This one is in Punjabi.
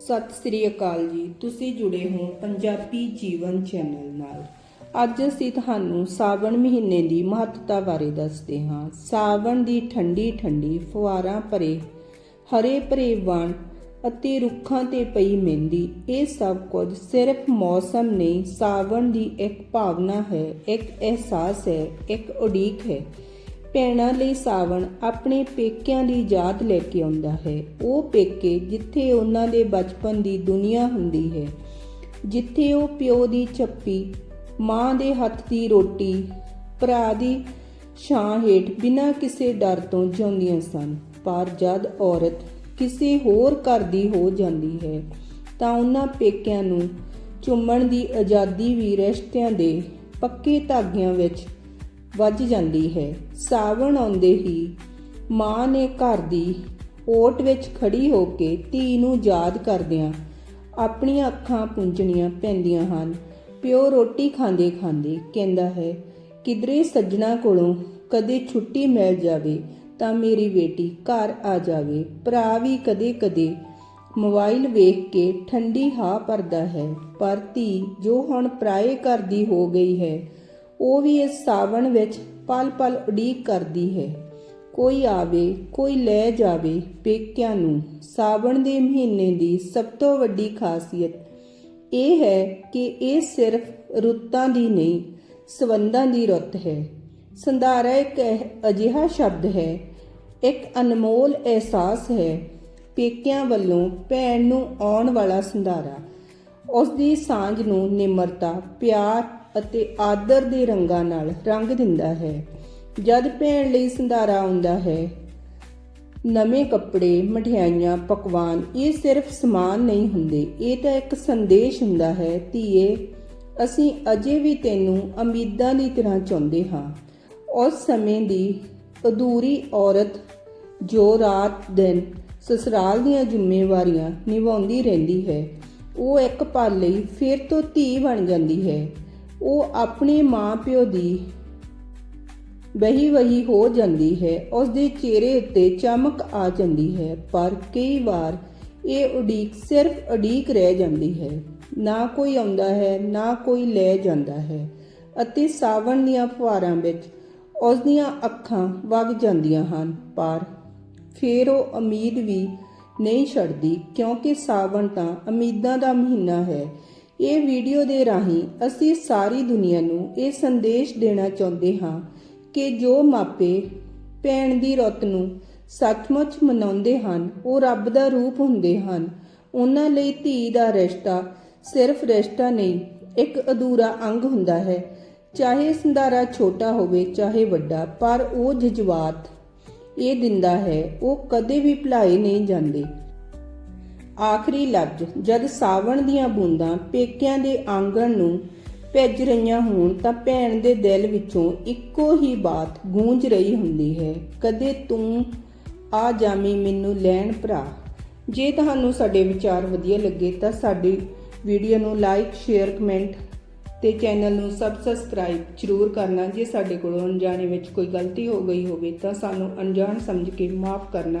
ਸਤਿ ਸ੍ਰੀ ਅਕਾਲ ਜੀ। ਤੁਸੀਂ ਜੁੜੇ ਹੋ ਪੰਜਾਬੀ ਜੀਵਨ ਚੈਨਲ ਨਾਲ। ਅੱਜ ਅਸੀਂ ਤੁਹਾਨੂੰ ਸਾਵਣ ਮਹੀਨੇ ਦੀ ਮਹੱਤਤਾ ਬਾਰੇ ਦੱਸਦੇ ਹਾਂ। ਸਾਵਣ ਦੀ ਠੰਡੀ ਠੰਡੀ ਫੁਆਰਾਂ ਭਰੇ, ਹਰੇ ਭਰੇ ਵਣ ਅਤੇ ਰੁੱਖਾਂ ਤੇ ਪਈ ਮਹਿੰਦੀ, ਇਹ ਸਭ ਕੁਝ ਸਿਰਫ ਮੌਸਮ ਨਹੀਂ ਸਾਵਣ ਦੀ ਇੱਕ ਭਾਵਨਾ ਹੈ, ਇੱਕ ਅਹਿਸਾਸ ਹੈ, ਇੱਕ ਉਡੀਕ ਹੈ। ਭੈਣਾਂ ਲਈ ਸਾਵਣ ਆਪਣੇ ਪੇਕਿਆਂ ਦੀ ਯਾਦ ਲੈ ਕੇ ਆਉਂਦਾ ਹੈ। ਉਹ ਪੇਕੇ ਜਿੱਥੇ ਉਹਨਾਂ ਦੇ ਬਚਪਨ ਦੀ ਦੁਨੀਆ ਹੁੰਦੀ ਹੈ। ਜਿੱਥੇ ਉਹ ਪਿਓ ਦੀ ਛੱਪੀ, ਮਾਂ ਦੇ ਹੱਥ ਦੀ ਰੋਟੀ, ਭਰਾ ਦੀ ਛਾਂ ਹੇਠ ਬਿਨਾਂ ਕਿਸੇ ਡਰ ਤੋਂ ਜਿਉਂਦੀਆਂ ਸਨ। ਪਰ ਜਦ ਔਰਤ ਕਿਸੇ ਹੋਰ ਘਰ ਦੀ ਹੋ ਜਾਂਦੀ ਹੈ, ਤਾਂ ਉਹਨਾਂ ਪੇਕਿਆਂ ਨੂੰ ਚੁੰਮਣ ਦੀ ਆਜ਼ਾਦੀ ਵੀ ਰਿਸ਼ਤਿਆਂ ਦੇ ਪੱਕੇ ਧਾਗਿਆਂ ਵਿੱਚ ਵੱਜ ਜਾਂਦੀ ਹੈ। ਸਾਵਣ ਆਉਂਦੇ ਹੀ ਮਾਂ ਨੇ ਘਰ ਦੀ ਓਟ ਵਿੱਚ ਖੜੀ ਹੋ ਕੇ ਧੀ ਨੂੰ ਯਾਦ ਕਰਦਿਆਂ ਆਪਣੀਆਂ ਅੱਖਾਂ ਪੁੰਝਣੀਆਂ ਪੈਂਦੀਆਂ ਹਨ। ਪਿਓ ਰੋਟੀ ਖਾਂਦੇ ਖਾਂਦੇ ਕਹਿੰਦਾ ਹੈ, ਕਿਧਰੇ ਸੱਜਣਾ ਕੋਲੋਂ ਕਦੇ ਛੁੱਟੀ ਮਿਲ ਜਾਵੇ ਤਾਂ ਮੇਰੀ ਬੇਟੀ ਘਰ ਆ ਜਾਵੇ। ਭਰਾ ਵੀ ਕਦੇ ਕਦੇ ਮੋਬਾਈਲ ਵੇਖ ਕੇ ਠੰਡੀ ਹਾ ਭਰਦਾ ਹੈ, ਪਰ ਧੀ ਜੋ ਹੁਣ ਪਰਾਏ ਘਰ ਦੀ ਹੋ ਗਈ ਹੈ ਉਹ ਵੀ ਇਸ ਸਾਵਣ ਵਿੱਚ ਪਲ ਪਲ ਉਡੀਕ ਕਰਦੀ ਹੈ। ਕੋਈ ਆਵੇ, ਕੋਈ ਲੈ ਜਾਵੇ ਪੇਕਿਆਂ ਨੂੰ, ਸਾਵਣ ਦੇ ਮਹੀਨੇ ਦੀ ਸਭ ਤੋਂ ਵੱਡੀ ਖਾਸੀਅਤ ਇਹ ਹੈ ਕਿ ਇਹ ਸਿਰਫ ਰੁੱਤਾਂ ਦੀ ਨਹੀਂ ਸਵੰਦਾਂ ਦੀ ਰੁੱਤ ਹੈ। ਸੰਧਾਰਾ ਇੱਕ ਇਹ- ਅਜਿਹਾ ਸ਼ਬਦ ਹੈ, ਇੱਕ ਅਨਮੋਲ ਅਹਿਸਾਸ ਹੈ ਪੇਕਿਆਂ ਵੱਲੋਂ ਭੈਣ ਨੂੰ ਆਉਣ ਵਾਲਾ ਸੰਧਾਰਾ। ਉਸ ਦੀ ਸਾਂਝ ਨੂੰ ਨਿਮਰਤਾ, ਪਿਆਰ ਅਤੇ ਆਦਰ ਦੇ ਰੰਗਾਂ ਨਾਲ ਰੰਗ ਦਿੰਦਾ ਹੈ। ਜਦ ਭੈਣ ਲਈ ਸੰਧਾਰਾ ਆਉਂਦਾ ਹੈ, ਨਵੇਂ ਕੱਪੜੇ, ਮਠਿਆਈਆਂ, ਪਕਵਾਨ, ਇਹ ਸਿਰਫ ਸਮਾਨ ਨਹੀਂ ਹੁੰਦੇ, ਇਹ ਤਾਂ ਇੱਕ ਸੰਦੇਸ਼ ਹੁੰਦਾ ਹੈ, ਧੀਏ, ਅਸੀਂ ਅਜੇ ਵੀ ਤੈਨੂੰ ਉਮੀਦਾਂ ਦੀ ਤਰ੍ਹਾਂ ਚਾਹੁੰਦੇ ਹਾਂ। ਉਸ ਸਮੇਂ ਦੀ ਅਧੂਰੀ ਔਰਤ ਜੋ ਰਾਤ ਦਿਨ ਸਸਰਾਲ ਦੀਆਂ ਜ਼ਿੰਮੇਵਾਰੀਆਂ ਨਿਭਾਉਂਦੀ ਰਹਿੰਦੀ ਹੈ, ਉਹ ਇੱਕ ਪਲ ਲਈ ਫਿਰ ਤੋਂ ਧੀ ਬਣ ਜਾਂਦੀ ਹੈ। ਉਹ ਆਪਣੇ ਮਾਂ-ਪਿਓ ਦੀ ਵਹੀ ਵਹੀ ਹੋ ਜਾਂਦੀ ਹੈ। ਉਸ ਦੇ ਚਿਹਰੇ ਉੱਤੇ ਚਮਕ ਆ ਜਾਂਦੀ ਹੈ, ਪਰ ਕਈ ਵਾਰ ਇਹ ਉਡੀਕ ਸਿਰਫ ਉਡੀਕ ਰਹਿ ਜਾਂਦੀ ਹੈ। ਨਾ ਕੋਈ ਆਉਂਦਾ ਹੈ, ਨਾ ਕੋਈ ਲੈ ਜਾਂਦਾ ਹੈ ਅਤੇ ਸਾਵਣ ਦੀਆਂ ਫੁਹਾਰਾਂ ਵਿੱਚ ਉਸ ਦੀਆਂ ਅੱਖਾਂ ਵਗ ਜਾਂਦੀਆਂ ਹਨ, ਪਰ ਫੇਰ ਉਹ ਉਮੀਦ ਵੀ ਨਹੀਂ ਛੱਡਦੀ, ਕਿਉਂਕਿ ਸਾਵਣ ਤਾਂ ਉਮੀਦਾਂ ਦਾ ਮਹੀਨਾ ਹੈ। ਇਹ ਵੀਡੀਓ ਦੇ ਰਾਹੀਂ ਅਸੀਂ ਸਾਰੀ ਦੁਨੀਆ ਨੂੰ ਇਹ ਸੰਦੇਸ਼ ਦੇਣਾ ਚਾਹੁੰਦੇ ਹਾਂ ਕਿ ਜੋ ਮਾਪੇ ਭੈਣ ਦੀ ਰੁੱਤ ਨੂੰ ਸੱਚਮੁੱਚ ਮਨਾਉਂਦੇ ਹਨ, ਉਹ ਰੱਬ ਦਾ ਰੂਪ ਹੁੰਦੇ ਹਨ। ਉਹਨਾਂ ਲਈ ਧੀ ਦਾ ਰਿਸ਼ਤਾ ਸਿਰਫ ਰਿਸ਼ਤਾ ਨਹੀਂ, ਇੱਕ ਅਧੂਰਾ ਅੰਗ ਹੁੰਦਾ ਹੈ। ਚਾਹੇ ਸੰਧਾਰਾ ਛੋਟਾ ਹੋਵੇ, ਚਾਹੇ ਵੱਡਾ, ਪਰ ਉਹ ਜਜ਼ਬਾਤ ਇਹ ਦਿੰਦਾ ਹੈ, ਉਹ ਕਦੇ ਵੀ ਭੁਲਾਏ ਨਹੀਂ ਜਾਂਦੇ। ਆਖਰੀ ਲਫ਼ਜ਼, ਜਦ ਸਾਵਣ ਦੀਆਂ ਬੂੰਦਾਂ ਪੇਕਿਆਂ ਦੇ ਆਂਗਣ ਨੂੰ ਭਿੱਜ ਰਹੀਆਂ ਹੋਣ ਤਾਂ ਭੈਣ ਦੇ ਦਿਲ ਵਿੱਚੋਂ ਇੱਕੋ ਹੀ ਬਾਤ ਗੂੰਜ ਰਹੀ ਹੁੰਦੀ ਹੈ, ਕਦੇ ਤੂੰ ਆ ਜਾਮੀ ਮੈਨੂੰ ਲੈਣ ਭਰਾ। ਜੇ ਤੁਹਾਨੂੰ ਸਾਡੇ ਵਿਚਾਰ ਵਧੀਆ ਲੱਗੇ ਤਾਂ ਸਾਡੀ ਵੀਡੀਓ ਨੂੰ ਲਾਈਕ, ਸ਼ੇਅਰ, ਕਮੈਂਟ ਤੇ ਚੈਨਲ ਨੂੰ ਸਬਸਕ੍ਰਾਈਬ ਜ਼ਰੂਰ ਕਰਨਾ। ਜੇ ਸਾਡੇ ਕੋਲੋਂ ਅਣਜਾਣੇ ਵਿੱਚ ਕੋਈ ਗਲਤੀ ਹੋ ਗਈ ਹੋਵੇ ਤਾਂ ਸਾਨੂੰ ਅਣਜਾਣ ਸਮਝ ਕੇ ਮਾਫ ਕਰਨਾ।